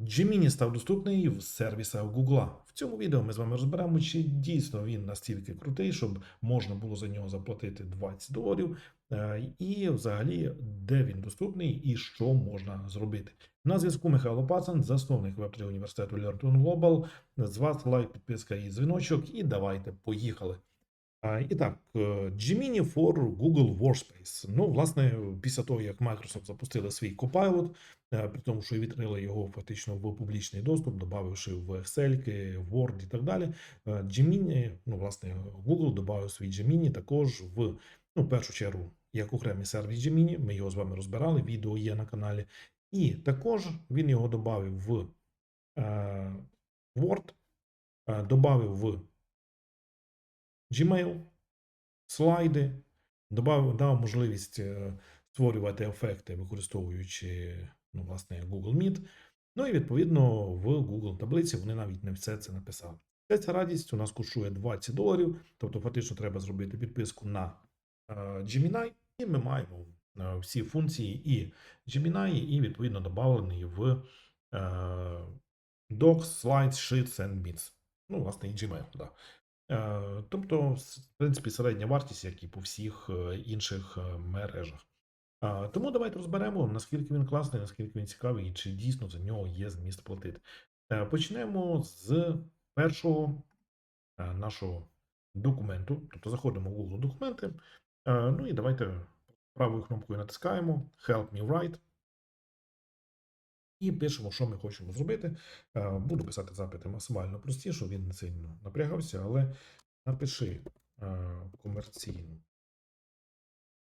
Gemini став доступний в сервісах Google. В цьому відео ми з вами розберемо, чи дійсно він настільки крутий, щоб можна було за нього заплатити 20 доларів, е, і взагалі де він доступний і що можна зробити. На зв'язку Михайло Пацан, засновник Web3 університету Learn Global. З вас лайк, підписка і дзвіночок, і давайте поїхали. І так, е, Gemini for Google Workspace. Ну, власне, після того, як Microsoft запустили свій Copilot, е, при тому, що відкрили його фактично в публічний доступ, додавши в Excel, Word і так далі. е, Gemini, ну, власне, Google додав свій Gemini також в ну, першу чергу як окремий сервіс Gemini. Ми його з вами розбирали, відео є на каналі. І також він його додав в е, Word, додав в Gmail, слайди, додав, дав можливість е, створювати ефекти, використовуючи ну, власне, Google Meet. Ну і відповідно в Google таблиці вони навіть не все це написали. Вся ця радість у нас коштує 20 доларів, тобто фактично треба зробити підписку на е, Gemini, і ми маємо е, всі функції і Gemini, і відповідно додавлений в Docs, Slides, Sheets and Meets. Ну, власне, і Gmail, да. Е, Тобто, в принципі, середня вартість, як і по всіх е, інших е, мережах. Тому давайте розберемо, наскільки він класний, наскільки він цікавий, і чи дійсно за нього є зміст платити. Почнемо з першого нашого документу. Тобто заходимо в Google документи. Ну і давайте правою кнопкою натискаємо Help me write. І пишемо, що ми хочемо зробити. Е, Буду писати запити максимально прості, щоб він не сильно напрягався, але напиши е, комерційну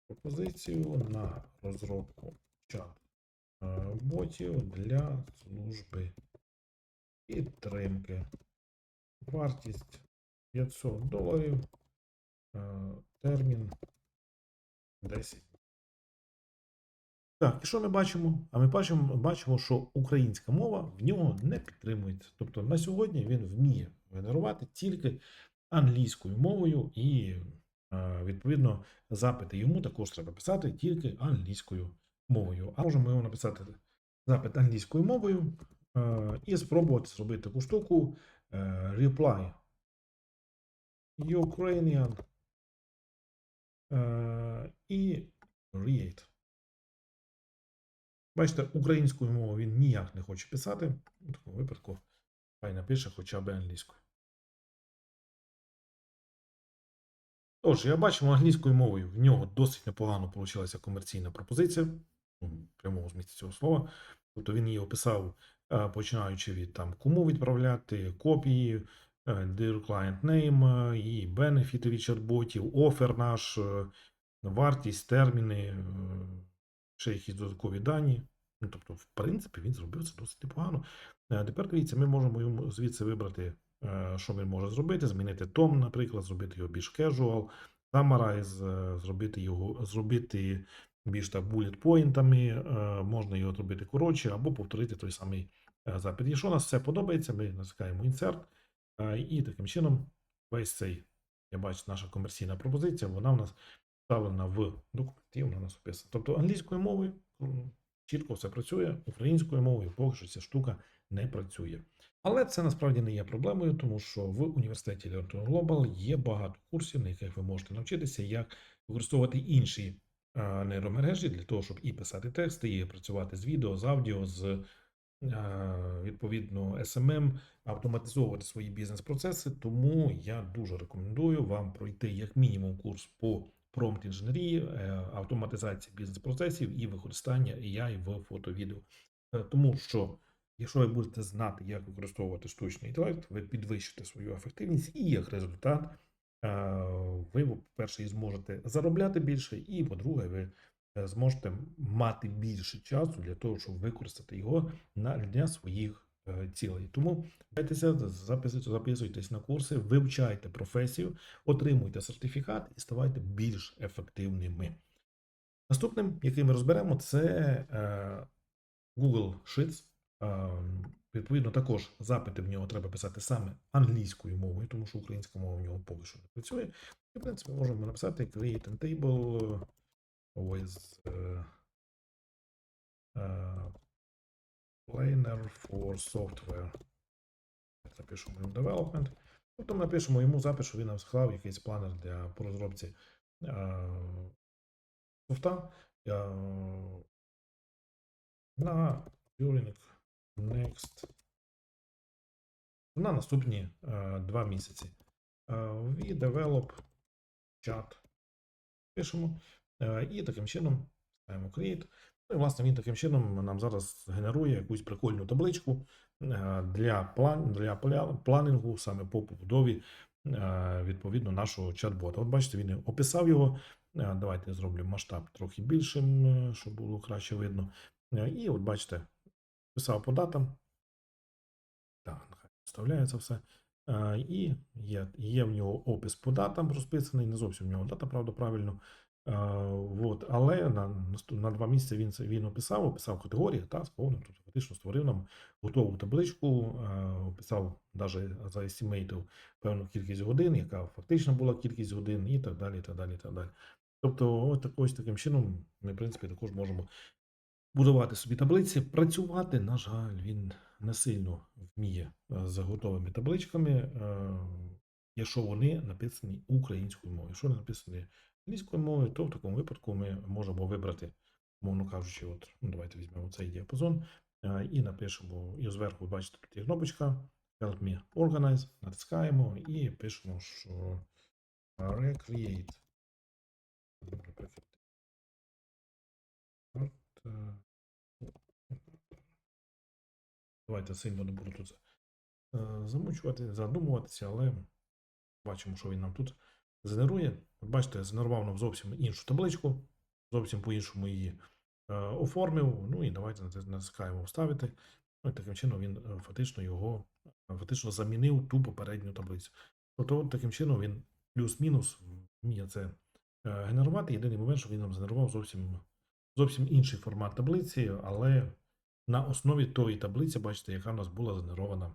пропозицію на розробку чат е, ботів для служби підтримки. Вартість 500 доларів. Термін 10 так, і що ми бачимо? А ми бачимо, бачимо, що українська мова в нього не підтримується. Тобто на сьогодні він вміє генерувати тільки англійською мовою, і е, відповідно запити йому також треба писати тільки англійською мовою. А можемо його написати запит англійською мовою е, і спробувати зробити таку штуку е, reply Ukrainian і create. Бачите, українською мовою він ніяк не хоче писати. У такому випадку хай напише хоча б англійською. Тож, я бачимо англійською мовою. В нього досить непогано вийшла комерційна пропозиція. ну, В прямому змісті цього слова. Тобто він її описав, е, починаючи від там, кому відправляти, копії, е, Dear Client Name, е, і бенефіти від чат-ботів, офер наш, вартість, терміни, ще якісь додаткові дані. Ну, тобто, в принципі, він зробив це досить непогано. Е, Тепер дивіться, ми можемо йому звідси вибрати, е, що він може зробити, змінити тон, наприклад, зробити його більш casual, summarize, е, зробити його, зробити більш так булlet-поінтами, е, можна його зробити коротше, або повторити той самий запит. Якщо нас все подобається, ми натискаємо Insert, і таким чином весь цей, я бачу, наша комерційна пропозиція, вона в нас вставлена в документі, вона у нас описана. Тобто англійською мовою чітко все працює, українською мовою поки що ця штука не працює. Але це насправді не є проблемою, тому що в університеті Learn Global є багато курсів, на яких ви можете навчитися, як використовувати інші нейромережі для того, щоб і писати тексти, і працювати з відео, з аудіо, з відповідно SMM, автоматизовувати свої бізнес-процеси. Тому я дуже рекомендую вам пройти як мінімум курс по промпт інженерії, е, автоматизації бізнес-процесів і використання AI в фото-відео. Е, Тому що, якщо ви будете знати, як використовувати штучний інтелект, ви підвищите свою ефективність, і як результат, е, ви, по-перше, зможете заробляти більше, і по-друге, ви зможете мати більше часу для того, щоб використати його на для своїх цілей. Тому Дайтеся, записуйтесь на курси, вивчайте професію, отримуйте сертифікат і ставайте більш ефективними. Наступним, який ми розберемо, це е, Google Sheets. Е, Відповідно, також запити в нього треба писати саме англійською мовою, тому що українська мова в нього поки що не працює. І, в принципі, можемо написати create an table with е, for software. Напишемо йому development. Тобто ми напишемо йому запит, що він нам склав якийсь планер для розробці е, софта е, на during next на наступні е, два місяці. We develop chat. Пишемо. І таким чином ставимо create. Ну, і, власне, він таким чином нам зараз генерує якусь прикольну табличку е, для, план, для планінгу, саме по побудові е, відповідно нашого чат-бота. От бачите, він описав його. Е, Давайте зроблю масштаб трохи більшим, щоб було краще видно. І от бачите, писав по датам. Так, вставляється все. І є, є в нього опис по датам розписаний, не зовсім в нього дата, правда, правильно. Е, от, але на, на два місяці він, це- він описав, описав категорії та сповнив, тобто фактично створив нам готову табличку, е, описав навіть заестімейтив певну кількість годин, яка фактично була кількість годин, і так далі. так далі, так далі. Тобто, так- ось таким чином ми, в принципі, також можемо будувати собі таблиці. Працювати, на жаль, він не сильно вміє е, з готовими табличками, якщо вони написані українською мовою. Якщо вони написані англійською мовою, то в такому випадку ми можемо вибрати, мовно кажучи, от, ну, давайте візьмемо цей діапазон е, і напишемо, і зверху, бачите, тут є кнопочка Help me organize, натискаємо і пишемо, що recreate. Давайте сильно не буду тут е, замучувати, задумуватися, але бачимо, що він нам тут генерує. От бачите, згенерував нам зовсім іншу табличку, зовсім по-іншому її е, оформив. Ну і давайте натис- натискаємо вставити. Ну, і таким чином він е, фактично його е, фактично замінив ту попередню таблицю. Тобто, таким чином він плюс-мінус вміє це е, генерувати. Єдиний момент, що він нам згенерував зовсім, зовсім інший формат таблиці, але на основі тої таблиці, бачите, яка в нас була згенерована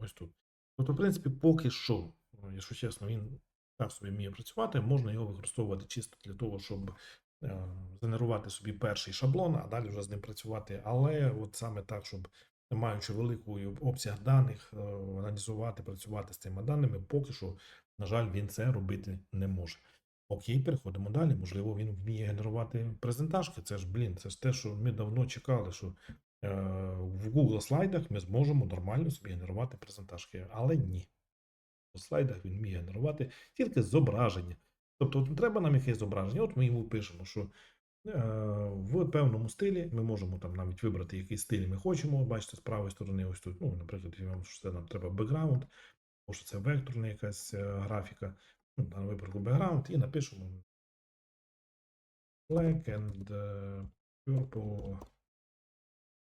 ось тут. Тобто, в принципі, поки що, якщо чесно, він так собі вміє працювати, можна його використовувати чисто для того, щоб е, згенерувати собі перший шаблон, а далі вже з ним працювати. Але от саме так, щоб маючи велику обсяг даних, е, аналізувати, працювати з цими даними, поки що, на жаль, він це робити не може. Окей, переходимо далі. Можливо, він вміє генерувати презентажки. Це ж, блін, це ж те, що ми давно чекали, що е, в Google слайдах ми зможемо нормально собі генерувати презентажки. Але ні. Слайдах він вміє генерувати тільки зображення. Тобто, от треба нам якесь зображення. От ми йому пишемо, що е, в певному стилі ми можемо там навіть вибрати, який стиль ми хочемо. Бачите, з правої сторони, ось тут, ну, наприклад, що це нам треба бекграунд, або що це векторна якась е, графіка. Ну, даному випадку бекграунд, і напишемо black and е, purple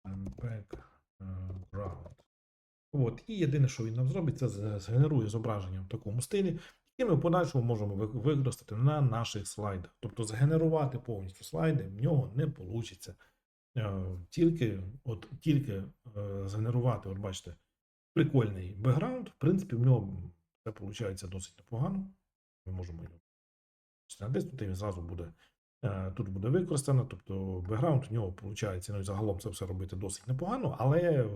and background. От, і єдине, що він нам зробить, це згенерує зображення в такому стилі, і ми в подальшому можемо використати на наших слайдах. Тобто згенерувати повністю слайди в нього не вийде. Тільки, от, тільки е, згенерувати, от бачите, прикольний бекграунд. В принципі, в нього це виходить досить непогано. Ми можемо його і він зразу буде. е, Тут буде використано, тобто бекграунд в нього виходить, ну і загалом це все робити досить непогано, але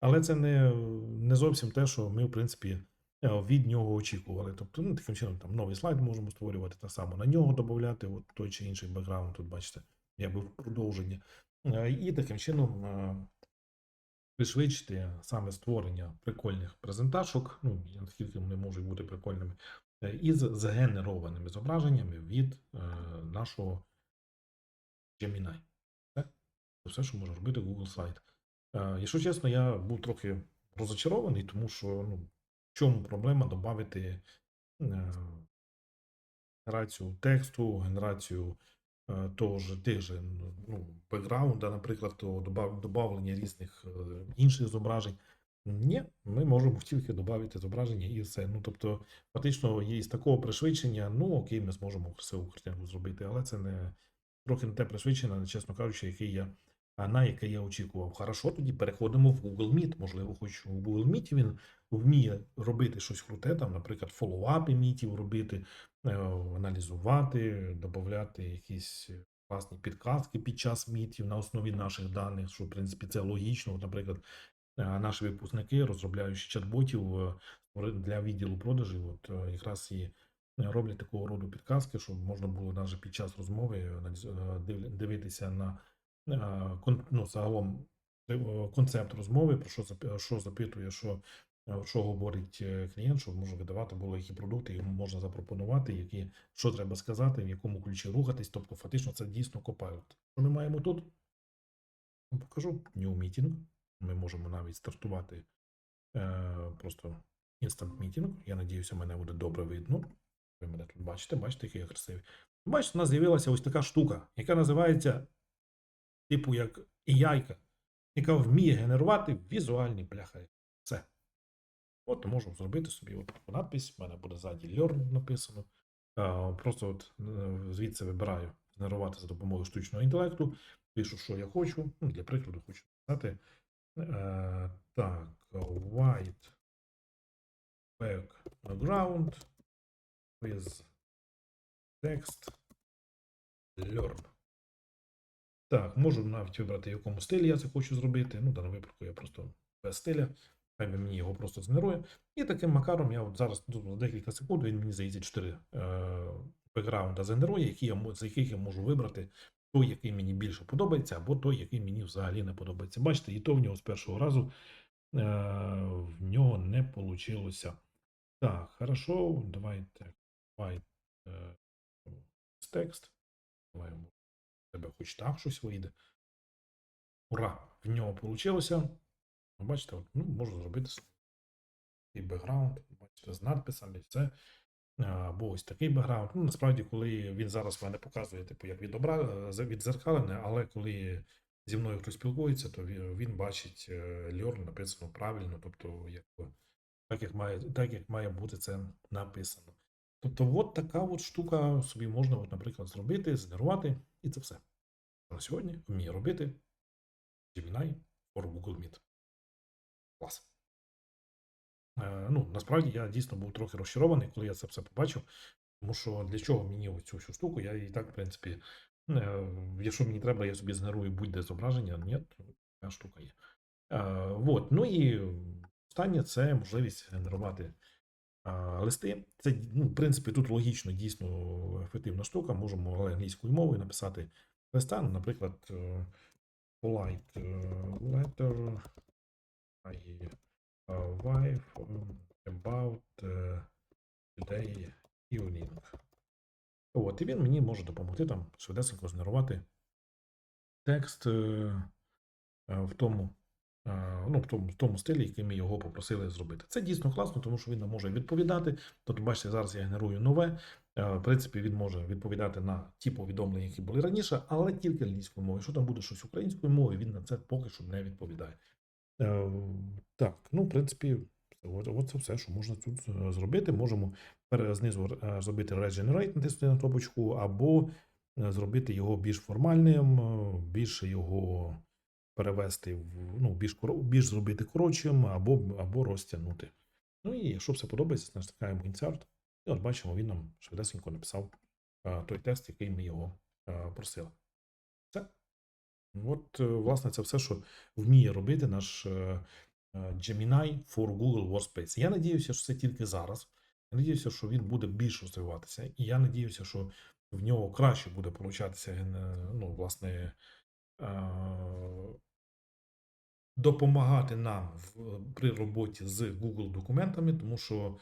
але це не, не зовсім те, що ми, в принципі, е, від нього очікували. Тобто, ну, таким чином, там новий слайд можемо створювати, так само на нього додати, от той чи інший бекграунд, тут бачите, якби в продовження. Е, І таким чином е, пришвидшити саме створення прикольних презентажок, ну, наскільки вони можуть бути прикольними, із згенерованими зображеннями від нашого Gemini. Це все, що може робити Google Слайд. Е, Якщо чесно, я був трохи розочарований, тому що ну, в чому проблема додати е, генерацію тексту, генерацію е, того ж, тих же ну, бекграунда, наприклад, додавлення різних інших зображень. Ні, ми можемо тільки додати зображення і все. Ну, тобто, фактично, є з такого пришвидшення, ну окей, ми зможемо красиву картинку зробити, але це не трохи не те пришвидшення, чесно кажучи, який я, на яке я очікував. Хорошо, тоді переходимо в Google Meet. Можливо, хоч у Google Meet він вміє робити щось круте, там, наприклад, фоллоуапи мітів робити, е, аналізувати, додати якісь класні підказки під час мітів на основі наших даних, що в принципі це логічно. Наприклад, е, наші випускники, розробляючи чат-ботів е, для відділу продажів, от якраз і роблять такого роду підказки, щоб можна було навіть під час розмови дивитися на ну, загалом е, концепт розмови, про що що запитує, що, е, що говорить е, клієнт, щоб може видавати було які продукти йому можна запропонувати, які, що треба сказати, в якому ключі рухатись. Тобто, фактично, це дійсно копайлот. Що ми маємо тут? Покажу New Meeting. Ми можемо навіть стартувати е, просто інстант мітінг. Я надіюся, мене буде добре видно. Ви мене тут бачите, бачите, який я красивий. Бачите, у нас з'явилася ось така штука, яка називається, типу, як AI, яка вміє генерувати візуальні бляха. Все. От можу зробити собі от надпись. У мене буде ззаді Learn написано. Просто от е, звідси вибираю генерувати за допомогою штучного інтелекту. Пишу, що я хочу. Ну, для прикладу, хочу написати. Е, так, white background with text learn. Так, можу навіть вибрати, в якому стилі я це хочу зробити. Ну, в даному випадку я просто без стиля. Хай мені його просто згенерує. І таким макаром я от зараз ну, за декілька секунд, він мені здається 4 е, бекграунда згенерує, які я, з яких я можу вибрати той, який мені більше подобається, або той, який мені взагалі не подобається. Бачите, і то в нього з першого разу е, в нього не вийшло. Так, хорошо, давайте white е, текст. Давай тебе хоч так щось вийде. Ура! В нього вийшло. Бачите, от, ну, можу зробити такий бекграунд, бачите, з надписами, все. Або ось такий бекграунд. Ну, насправді, коли він зараз мене показує, типу, як відзеркалене, але коли зі мною хтось спілкується, то він, він бачить е, Learn написано правильно, тобто як, так, як має, так, як має бути це написано. Тобто, от така от штука собі можна, от, наприклад, зробити, згенерувати, і це все. На сьогодні вміє робити Gemini for Google Meet. Клас. Е, ну, насправді я дійсно був трохи розчарований, коли я це все побачив. Тому що для чого мені оцю всю штуку? Я і так, в принципі, якщо мені треба, я собі згенерую будь-де зображення. Ні, така штука є. Е, вот. Ну і останнє це можливість генерувати листи. Це, ну, в принципі, тут логічно, дійсно ефективна штука. Можемо англійською мовою написати листа, наприклад, е, polite е, letter my uh, wife about today evening. От, і він мені може допомогти там швидесенько згенерувати текст е, е, в тому, е, ну, в тому, в тому стилі, який ми його попросили зробити. Це дійсно класно, тому що він нам може відповідати. Тобто, бачите, зараз я генерую нове. Е, В принципі, він може відповідати на ті повідомлення, які були раніше, але тільки англійською мовою. Якщо там буде щось українською мовою, він на це поки що не відповідає. Е, Так, ну, в принципі, це все, що можна тут е, зробити. Можемо знизу зробити Regenerate, натиснути на кнопочку, або зробити його більш формальним, більше його перевести в ну, більш, більш зробити коротшим, або, або розтягнути. Ну і якщо все подобається, натискаємо Insert, і от бачимо, він нам швидесенько написав е, той текст, який ми його е, просили. Все. От, е, власне, це все, що вміє робити наш Gemini for Google Workspace. Я надіюся, що це тільки зараз. Я надіюся, що він буде більше розвиватися. І я надіюся, що в нього краще буде получатися, ну, власне, допомагати нам при роботі з Google документами, тому що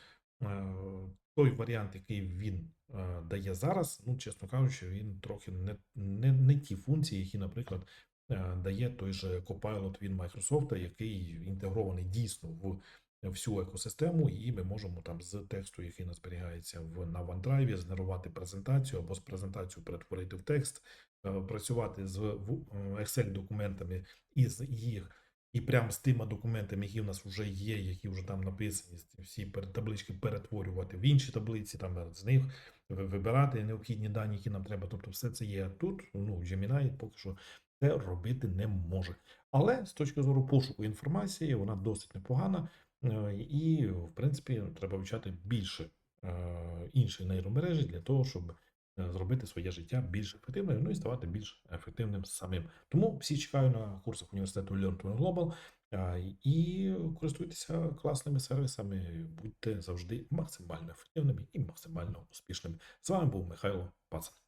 той варіант, який він е, дає зараз, ну, чесно кажучи, він трохи не, не, не ті функції, які, наприклад, е, дає той же Copilot від Microsoft, який інтегрований дійсно в всю екосистему, і ми можемо там з тексту, який нас зберігається в на OneDrive, згенерувати презентацію або з презентацію перетворити в текст, е, працювати з в- е, Excel документами із їх. І прямо з тими документами, які в нас вже є, які вже там написані, всі таблички перетворювати в інші таблиці, там з них вибирати необхідні дані, які нам треба. Тобто, все це є тут. Ну, Gemini поки що це робити не може. Але з точки зору пошуку інформації, вона досить непогана. Е, І, в принципі, треба вивчати більше е, іншої нейромережі для того, щоб е, зробити своє життя більш ефективним, ну і ставати більш ефективним самим. Тому всі чекаю на курсах університету Learn to Global і користуйтеся класними сервісами, будьте завжди максимально ефективними і максимально успішними. З вами був Михайло Пацан.